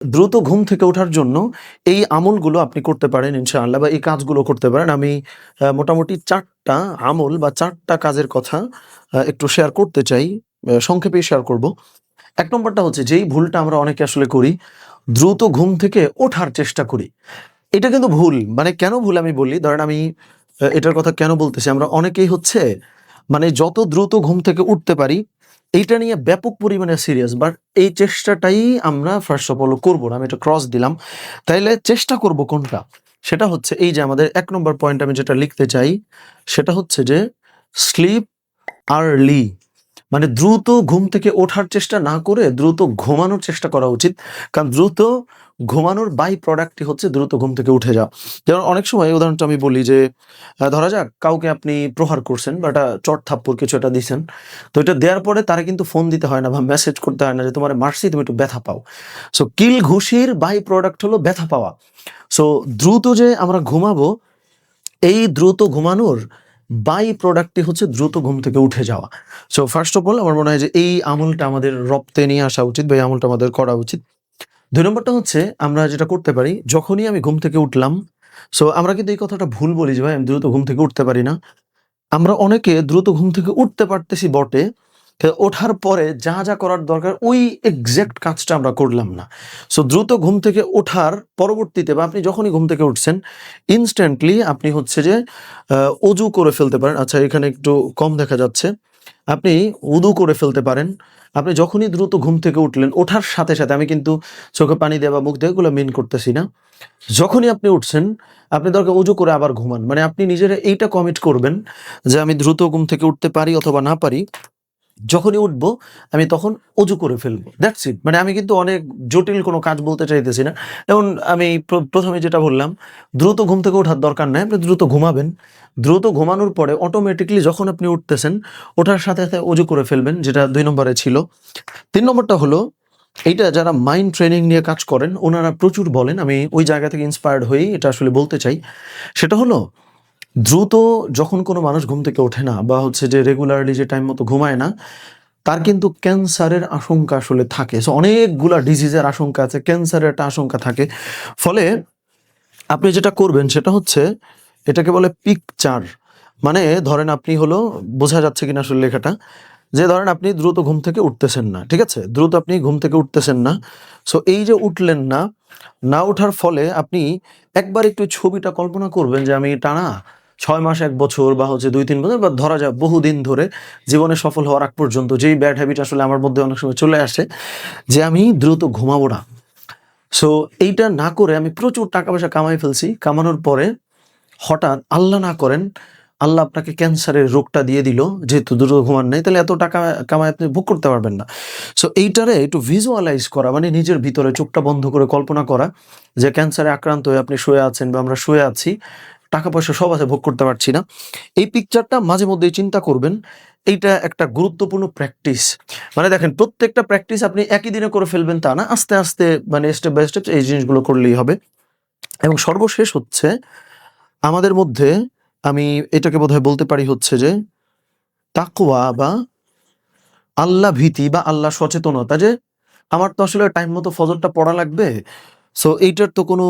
দ্রুত ঘুম থেকে ওঠার জন্য এই আমলগুলো আপনি করতে পারেন ইনশাআল্লাহ বা এই কাজগুলো করতে পারেন। আমি মোটামুটি চারটা আমল বা চারটা কাজের কথা একটু শেয়ার করতে চাই সংক্ষেপে শেয়ার করব। এক নম্বরটা হচ্ছে যেই ভুলটা আমরা অনেকে আসলে করি, দ্রুত ঘুম থেকে ওঠার চেষ্টা করি। এটা কিন্তু ভুল। মানে কেন ভুল আমি বলি? ধরেন আমি এটার কথা কেন বলতেছি? আমরা অনেকেই হচ্ছে মানে যত দ্রুত ঘুম থেকে উঠতে পারি এইটা নিয়ে ব্যাপক পরিমাণে সিরিয়াস বাট এই চেষ্টাটাই আমরা ফার্স্ট অফ অল করব না। আমি এটা ক্রস দিলাম। তাইলে চেষ্টা করব কোনটা? সেটা হচ্ছে এই যে আমাদের এক নম্বর পয়েন্ট আমি যেটা লিখতে চাই, সেটা হচ্ছে যে স্লিপ আর্লি মানে দ্রুত ঘুম থেকে ওঠার চেষ্টা না করে দ্রুত ঘুমানোর চেষ্টা করা উচিত। কারণ দ্রুত ঘুমানোর বাই প্রোডাক্টই হচ্ছে দ্রুত ঘুম থেকে উঠে যাওয়া। যেমন অনেক সময় উদাহরণটা আমি বলি যে ধরা যাক কাউকে আপনি প্রহার করছেন বা একটা চট থাপ্পড় কিছু একটা দিছেন, তো এটা দেওয়ার পরে তারা কিন্তু ফোন দিতে হয় না বা মেসেজ করতে হয় না যে, তোমার মার্সি তুমি একটু ব্যথা পাও। সো কিল ঘুষির বাই প্রোডাক্ট হলো ব্যথা পাওয়া। সো দ্রুত যে আমরা ঘুমাবো, এই দ্রুত ঘুমানোর বাই প্রোডাক্টটি হচ্ছে দ্রুত ঘুম থেকে উঠে যাওয়া। সো ফার্স্ট অফ অল আমার মনে হয় যে এই আমলটা আমাদের রপ্তে নিয়ে আসা উচিত বা এই আমলটা আমাদের করা উচিত। দুই নম্বরটা হচ্ছে, আমরা যেটা করতে পারি, যখনই আমি ঘুম থেকে উঠলাম সো আমরা কিন্তু এই কথাটা ভুল বলি যে, ভাই, আমি দ্রুত ঘুম থেকে উঠতে পারি না। আমরা অনেকে দ্রুত ঘুম থেকে উঠতে পারতেছি বটে ওঠার পরে যা যা করার দরকার, ওই এক্সাক্ট কাজটা আমরা করলাম না। সো দ্রুত ঘুম থেকে ওঠার পরবর্তীতে বা আপনি যখনই ঘুম থেকে উঠছেন ইনস্ট্যান্টলি আপনি হচ্ছে যে অজু করে ফেলতে পারেন। আচ্ছা এখানে একটু কম দেখা যাচ্ছে। আপনি উদু করে ফেলতে পারেন। আপনি যখনই দ্রুত ঘুম থেকে উঠলেন, ওঠার সাথে সাথে আমি কিন্তু চোখে পানি দেওয়া বা মুখ দেওয়া এগুলো মেন করতেছি না। যখনই আপনি উঠছেন, আপনি দরকার উজু করে আবার ঘুমান। মানে আপনি নিজেরা এইটা কমিট করবেন যে, আমি দ্রুত ঘুম থেকে উঠতে পারি অথবা না পারি। যখনই উঠবো, আমি তখন অজু করে ফেলব। দ্যাটস ইট মানে আমি কিন্তু অনেক জটিল কোনো কাজ বলতে চাইতেছি না। যেমন আমি প্রথমে যেটা বললাম, দ্রুত ঘুম থেকে ওঠার দরকার নাই, আপনি দ্রুত ঘুমাবেন। দ্রুত ঘুমানোর পরে অটোমেটিকলি যখন আপনি উঠতেছেন, ওঠার সাথে সাথে অজু করে ফেলবেন, যেটা দুই নম্বরে ছিল। তিন নম্বরটা হলো, এইটা যারা মাইন্ড ট্রেনিং নিয়ে কাজ করেন, ওনারা প্রচুর বলেন, আমি ওই জায়গা থেকে ইন্সপায়ার্ড হয়েই এটা আসলে বলতে চাই। সেটা হলো দ্রুত যখন কোনো মানুষ ঘুম থেকে ওঠে না বা হচ্ছে যে রেগুলারলি যে টাইম মতো ঘুমায় না, তার কিন্তু ক্যান্সারের আশঙ্কা আসলে থাকে। সো অনেকগুলা ডিজিজের আশঙ্কা আছে, ক্যান্সারের একটা আশঙ্কা থাকে। ফলে আপনি যেটা করবেন সেটা হচ্ছে এটাকে বলে পিকচার মানে ধরেন আপনি হলো, বোঝা যাচ্ছে কিনা আসলে লেখাটা, যে ধরেন আপনি দ্রুত ঘুম থেকে উঠতেছেন না, ঠিক আছে? দ্রুত আপনি ঘুম থেকে উঠতেছেন না। সো এই যে উঠলেন না না ওঠার ফলে আপনি একবার একটু ছবিটা কল্পনা করবেন যে আমি টানা ছয় মাস, এক বছর বা হচ্ছে দুই, তিন বছর বা ধরা যায় বহুদিন ধরে জীবনে সফল হওয়ার আগ পর্যন্ত যেই ব্যাড হ্যাবিট আসলে আমার মধ্যে অনেক সময় চলে আসে যে আমি দ্রুত ঘুমাবো না। সো এইটা না করে আমি প্রচুর টাকা পয়সা কামাই ফেলছি। কামানোর পরে হঠাৎ আল্লাহ না করেন, আল্লাহ আপনাকে ক্যান্সারের রোগটা দিয়ে দিল, যেহেতু দ্রুত ঘুমান নেই, তাহলে এত টাকা কামাই আপনি ভোগ করতে পারবেন না। সো এইটারে একটু ভিজুয়ালাইজ করা মানে নিজের ভিতরে চোখটা বন্ধ করে কল্পনা করা যে ক্যান্সারে আক্রান্ত হয়ে আপনি শুয়ে আছেন বা আমরা শুয়ে আছি টাকা পয়সা সব আছে, ভোগ করতে পারছি না। এই পিকচারটা মাঝে মধ্যেই চিন্তা করবেন, এইটা একটা গুরুত্বপূর্ণ প্র্যাকটিস মানে দেখেন, প্রত্যেকটা প্র্যাকটিস আপনি একই দিনে করে ফেলবেন তা না, আস্তে আস্তে মানে স্টেপ বাই স্টেপ এই জিনিসগুলো করলেই হবে। এবং সর্বশেষ হচ্ছে, আমাদের মধ্যে আমি এটাকে বোধহয় বলতে পারি হচ্ছে যে, তাকওয়া বা আল্লাহ ভীতি বা আল্লাহ সচেতনতা যে, আমার তো আসলে টাইম মতো ফজরটা পড়া লাগবে সো এইটার তো কোনো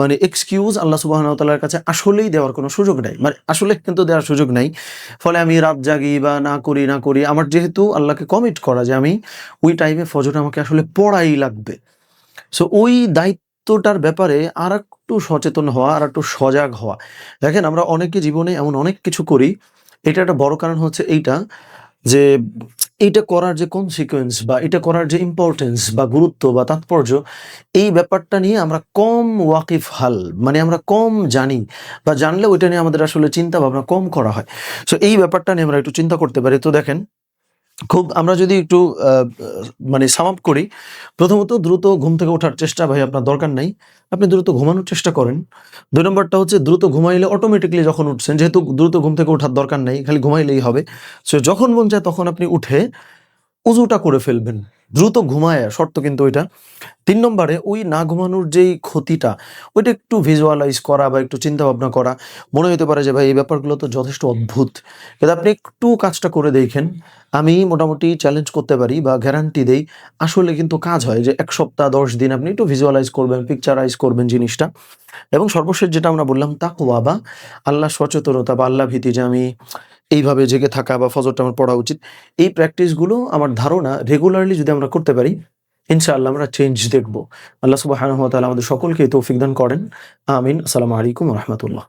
মানে এক্সকিউজ আল্লাহ সুবাহ তাল্লার কাছে আসলেই দেওয়ার কোনো সুযোগ নাই। মানে আসলে কিন্তু দেওয়ার সুযোগ নাই। ফলে আমি রাত জাগি বা না করি না করি, আমার যেহেতু আল্লাহকে কমিট করা যে আমি ওই টাইমে ফজর আমাকে আসলে পড়াই লাগবে। সো ওই দায়িত্বটার ব্যাপারে আর একটু সচেতন হওয়া আর একটু সজাগ হওয়া। দেখেন, আমরা অনেকে জীবনে এমন অনেক কিছু করি। এটা একটা বড় কারণ হচ্ছে এইটা যে এইটা করার যে কনসিকোয়েন্স বা এটা করার যে ইম্পর্টেন্স বা গুরুত্ব বা তাৎপর্য, এই ব্যাপারটা নিয়ে আমরা কম ওয়াকিফ হাল মানে আমরা কম জানি বা জানলে ওইটা নিয়ে আমাদের আসলে চিন্তা ভাবনা কম করা হয়। সো এই ব্যাপারটা নিয়ে আমরা একটু চিন্তা করতে পারি। তো দেখেন খুব আমরা যদি একটু মানে সাম আপ করি, প্রথমত দ্রুত ঘুম থেকে ওঠার চেষ্টা ভাই আপনার দরকার নাই। আপনি দ্রুত ঘুমানোর চেষ্টা করেন। দুই নম্বরটা হচ্ছে দ্রুত ঘুমাইলে অটোমেটিকলি যখন উঠছেন, যেহেতু দ্রুত ঘুম থেকে ওঠার দরকার নেই, খালি ঘুমাইলেই হবে। সো যখন মন চায় তখন আপনি উঠে উজুটা করে ফেলবেন। দ্রুত ঘুমায়, শর্ত কিন্তু ওইটা। তিন নম্বরে, ওই না ঘুমানোর যেই ক্ষতিটা, ওইটা একটু ভিজুয়ালাইজ করা বা একটু চিন্তা ভাবনা করা। মনে হতে পারে যে, ভাই, এই ব্যাপারগুলো তো যথেষ্ট অদ্ভুত। কিন্তু আপনি একটু কাজটা করে দেখেন। আমি মোটামুটি চ্যালেঞ্জ করতে পারি বা গ্যারান্টি দেই। আসলে কিন্তু কাজ হয় যে, এক সপ্তাহ, দশ দিন আপনি একটু ভিজুয়ালাইজ করবেন পিকচারাইজ করবেন জিনিসটা। এবং সর্বশেষ যেটা আমরা বললাম তাকুয়া বা আল্লাহ সচেতনতা বা আল্লাহ ভীতি যে, আমি এইভাবে জেগে থাকা বা ফজরটা আমার পড়া উচিত। এই প্র্যাকটিসগুলো আমার ধারণা রেগুলারলি যদি আমরা করতে পারি, ইনশাআল্লাহ আমরা চেঞ্জ দেখব। আল্লাহ সুবাহ আমাদের সকলকে তৌফিক দান করেন। আমিন। আসসালামু আলাইকুম রহমতুল্লাহ।